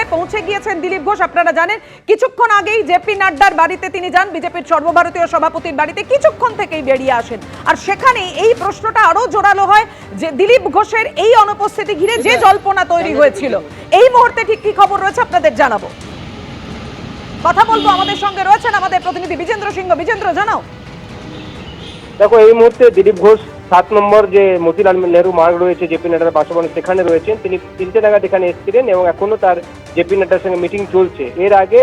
মুহূর্তে পৌঁছে গিয়েছেন দিলীপ ঘোষ। আপনারা জানেন, কিছুক্ষণ আগেই জেপি নাড্ডার বাড়িতে তিনি যান, বিজেপির সর্বভারতীয় সভাপতির বাড়িতে কিছুক্ষণ থেকেই বেরিয়ে আসেন। আর সেখানে এই প্রশ্নটা আরও জোরালো হয় যে দিলীপ ঘোষের এই অনুপস্থিতি ঘিরে যে জল্পনা তৈরি হয়েছিল। এই মুহূর্তে ঠিক কি খবর রয়েছে আপনাদের জানাব। কথা বলব আমাদের সঙ্গে রয়েছেন আমাদের প্রতিনিধি বিজেন্দ্র সিংহ। বিজেন্দ্র, জানাও। দেখো, এই মুহূর্তে দিলীপ ঘোষ সাত নম্বর যে মতিলাল নেহরু মার্গ রয়েছে জেপি নাড্ডার বাসভবনে, সেখানে রয়েছেন। তিনি তিনটে নাগাদ এখানে এসেছিলেন এবং এখনও তার জেপি নাড্ডার সঙ্গে মিটিং চলছে। এর আগে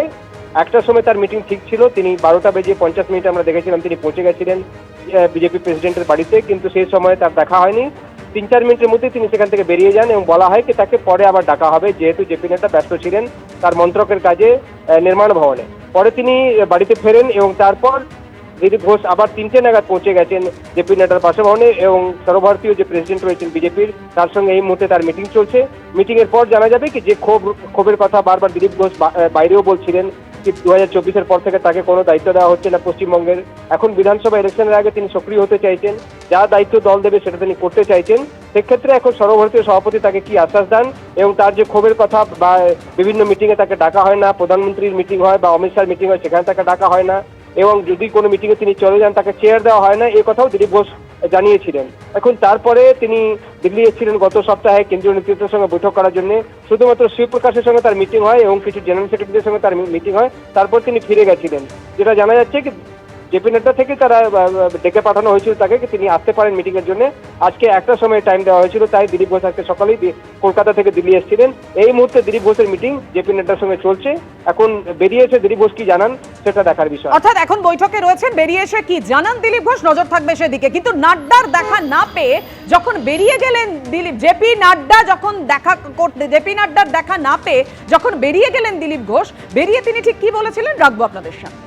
একটার সময় তার মিটিং ঠিক ছিল, তিনি বারোটা বেজে পঞ্চাশ মিনিট আমরা দেখেছিলাম তিনি পৌঁছে গেছিলেন বিজেপি প্রেসিডেন্টের বাড়িতে, কিন্তু সেই সময় তার দেখা হয়নি। তিন চার মিনিটের মধ্যে তিনি সেখান থেকে বেরিয়ে যান এবং বলা হয় কি তাকে পরে আবার ডাকা হবে, যেহেতু জেপি নাড্ডা ব্যস্ত ছিলেন তার মন্ত্রকের কাজে নির্মাণ ভবনে। পরে তিনি বাড়িতে ফেরেন এবং তারপর দিলীপ ঘোষ আবার তিনটে নাগাদ পৌঁছে গেছেন জেপি নাড্ডার বাসভবনে এবং সর্বভারতীয় যে প্রেসিডেন্ট রয়েছেন বিজেপির, তার সঙ্গে এই মুহূর্তে তার মিটিং চলছে। মিটিং এর পর জানা যাবে কি যে ক্ষোভ, ক্ষোভের কথা বারবার দিলীপ ঘোষ বাইরেও বলছিলেন কি দু হাজার চব্বিশের পর থেকে তাকে কোনো দায়িত্ব দেওয়া হচ্ছে না পশ্চিমবঙ্গের। এখন বিধানসভা ইলেকশনের আগে তিনি সক্রিয় হতে চাইছেন। যা দায়িত্ব দল দেবে সেটা তিনি করতে চাইছেন। সেক্ষেত্রে এখন সর্বভারতীয় সভাপতি তাকে কি আশ্বাস দেন এবং তার যে ক্ষোভের কথা বা, বিভিন্ন মিটিংয়ে তাকে ডাকা হয় না, প্রধানমন্ত্রীর মিটিং হয় বা অমিত শাহর মিটিং হয়, সেখানে তাকে ডাকা হয় না। এবং যদি কোনো মিটিংয়ে তিনি চলে যান, তাকে চেয়ার দেওয়া হয় না, এ কথাও দিলীপ ঘোষ জানিয়েছিলেন। এখন তারপরে তিনি দিল্লি এসেছিলেন গত সপ্তাহে কেন্দ্রীয় নেতৃত্বের সঙ্গে বৈঠক করার জন্য। শুধুমাত্র শিবপ্রকাশের সঙ্গে তার মিটিং হয় এবং কিছু জেনারেল সেক্রেটারিদের সঙ্গে তার মিটিং হয়। তারপর তিনি ফিরে গেছিলেন। যেটা জানা যাচ্ছে কি জেপি নাড্ডা থেকে তারা ডেকে পাঠানো হয়েছিল তাকে তিনি আসতে পারেন মিটিং এর জন্য। আজকে একটা সময় টাইম দেওয়া হয়েছিল, তাই দিলীপ ঘোষ আজকে সকালেই কলকাতা থেকে দিল্লি এসেছিলেন। এই মুহূর্তে দিলীপ ঘোষের মিটিং জেপি নাড্ডার সঙ্গে চলছে। এখন বেরিয়েছে, দিলীপ ঘোষ কি জানান সেটা দেখার বিষয়। অর্থাৎ এখন বৈঠকে রয়েছেন, বেরিয়ে এসে কি জানান দিলীপ ঘোষ? নজর থাকবে সেদিকে। কিন্তু নাড্ডার দেখা না পেয়ে যখন বেরিয়ে গেলেন দিলীপ, জেপি নাড্ডা যখন দেখা করতে জেপি নাড্ডার দেখা না পেয়ে যখন বেরিয়ে গেলেন দিলীপ ঘোষ, বেরিয়ে তিনি ঠিক কি বলেছিলেন? রাখব আপনাদের সামনে।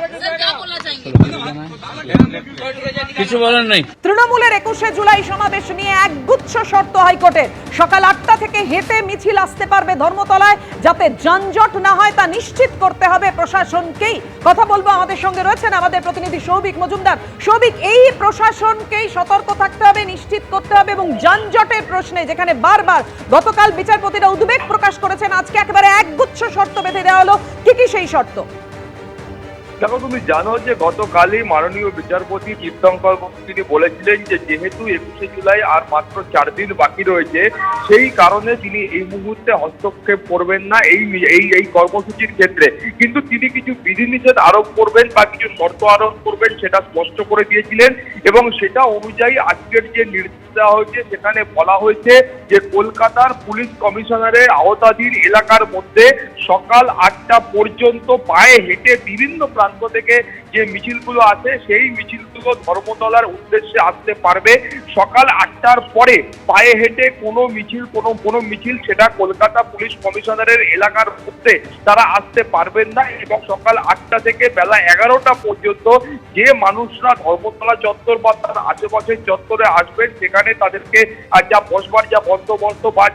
কিছু বলার নেই। তৃণমূলের একুশে জুলাই সমাবেশ নিয়ে একগুচ্ছ শর্ত হাইকোর্টের। সকাল আটটা থেকে হেঁটে মিছিল আসতে পারবে ধর্মতলায়, যাতে যানজট না হয় তা নিশ্চিত করতে হবে প্রশাসনকেই। কথা বলব আমাদের সঙ্গে রয়েছেন আমাদের প্রতিনিধি সৌভিক মজুমদার। সৌভিক, এই প্রশাসনকেই সতর্ক থাকতে হবে, নিশ্চিত করতে হবে এবং যানজটের প্রশ্নে, যেখানে বারবার গতকাল বিচারপতিরা উদ্বেগ প্রকাশ করেছেন, আজকে একেবারে একগুচ্ছ শর্ত বেঁধে দেওয়া হলো। কি কি সেই শর্ত? দেখো, তুমি জানো যে গতকালই মাননীয় বিচারপতি তীর্থঙ্কর তিনি বলেছিলেন যে, যেহেতু একুশে জুলাই আর মাত্র চার দিন বাকি রয়েছে, সেই কারণে তিনি এই মুহূর্তে হস্তক্ষেপ করবেন না এই এই এই কর্মসূচির ক্ষেত্রে। কিন্তু তিনি কিছু বিধিনিষেধ আরোপ করবেন বা কিছু শর্ত আরোপ করবেন, সেটা স্পষ্ট করে দিয়েছিলেন এবং সেটা অনুযায়ী আজকের যে নির্দেশ দেওয়া হয়েছে, সেখানে বলা হয়েছে যে, কলকাতার পুলিশ কমিশনারের আওতাধীন এলাকার মধ্যে সকাল আটটা পর্যন্ত পায়ে হেঁটে বিভিন্ন প্রান্ত থেকে যে মিছিলগুলো আছে, সেই মিছিলগুলো ধর্মতলার উদ্দেশ্যে আসতে পারবে। সকাল আটটার পরে পায়ে হেঁটে কোনো মিছিল, কোনো কোনো মিছিল সেটা কলকাতা পুলিশ কমিশনারের এলাকার মধ্যে তারা আসতে পারবেন না এবং সকাল আটটা থেকে বেলা এগারোটা পর্যন্ত যে মানুষরা ধর্মতলা চত্বর বা তার আশেপাশের চত্বরে আসবেন, সেখানে তাদেরকে যা বসবার, যা বন্দোবস্ত বা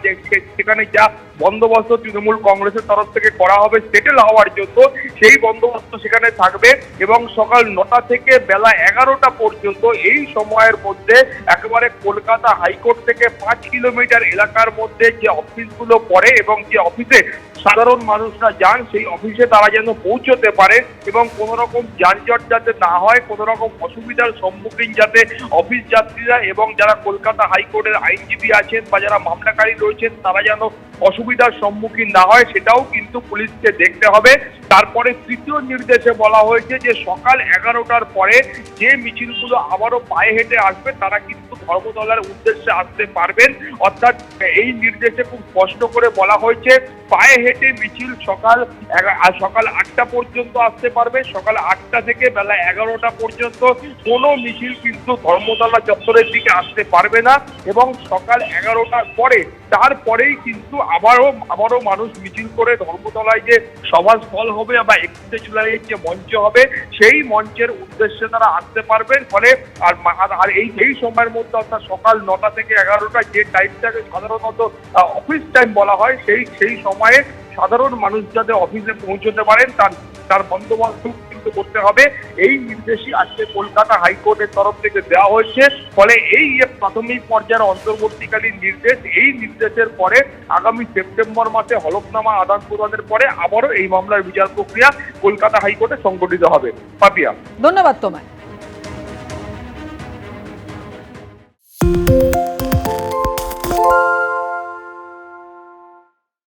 সেখানে যা বন্দোবস্ত তৃণমূল কংগ্রেসের তরফ থেকে করা হবে সেটেল হওয়ার জন্য সেই বন্দোবস্ত সেখানে থাকবে এবং সকাল নটা থেকে বেলা এগারোটা পর্যন্ত এই সময়ের মধ্যে একেবারে কলকাতা হাইকোর্ট থেকে পাঁচ কিলোমিটার এলাকার মধ্যে যে অফিসগুলো পড়ে এবং যে অফিসে সাধারণ মানুষরা যান, সেই অফিসে তারা যেন পৌঁছতে পারে এবং কোনো রকম যানজট যাতে না হয় কোনো রকম অসুবিধার সম্মুখীন যাতে অফিস যাত্রীরা এবং যারা কলকাতা হাইকোর্টের আইনজীবী আছেন বা যারা মামলাকারী রয়েছেন, তারা যেন অসুবিধার সম্মুখীন না হয় সেটাও কিন্তু পুলিশকে দেখতে হবে। তারপরে তৃতীয় নির্দেশে বলা হয়েছে যে সকাল এগারোটার পরে যে মিছিলগুলো আবারও পায়ে হেঁটে আসবে, তারা কিন্তু ধর্মতলার উদ্দেশ্যে আসতে পারবেন। অর্থাৎ এই নির্দেশে খুব স্পষ্ট করে বলা হয়েছে, পায়ে হেঁটে মিছিল সকাল সকাল আটটা পর্যন্ত আসতে পারবে। সকাল আটটা থেকে বেলা এগারোটা পর্যন্ত কোনো মিছিল কিন্তু ধর্মতলা চত্বরের দিকে আসতে পারবে না এবং সকাল এগারোটার পরে তারপরেই কিন্তু আবারও আবারও মানুষ মিছিল করে ধর্মতলায় যে সভাস্থল হবে বা একত্রিশে জুলাইয়ের যে মঞ্চ হবে, সেই মঞ্চের উদ্দেশ্যে তারা আসতে পারবেন। ফলে আর আর- আর এই এই সময়ের মধ্যে অর্থাৎ সকাল নটা থেকে এগারোটা যে টাইমটাকে সাধারণত অফিস টাইম বলা হয়, সেই সেই সময়ে সাধারণ মানুষ যাতে অফিসে পৌঁছতে পারেন, তার তার বন্দোবস্ত কিন্তু করতে হবে। এই নির্দেশই আজকে কলকাতা হাইকোর্টের তরফ থেকে দেওয়া হয়েছে। ফলে এই প্রাথমিক পর্যায়ের অন্তর্বর্তীকালীন নির্দেশ, এই নির্দেশের পরে আগামী সেপ্টেম্বর মাসে হলফনামা আদান প্রদানের পরে আবারও এই মামলার বিচার প্রক্রিয়া কলকাতা হাইকোর্টে সংগঠিত হবে। পাপিয়া। ধন্যবাদ তোমায়।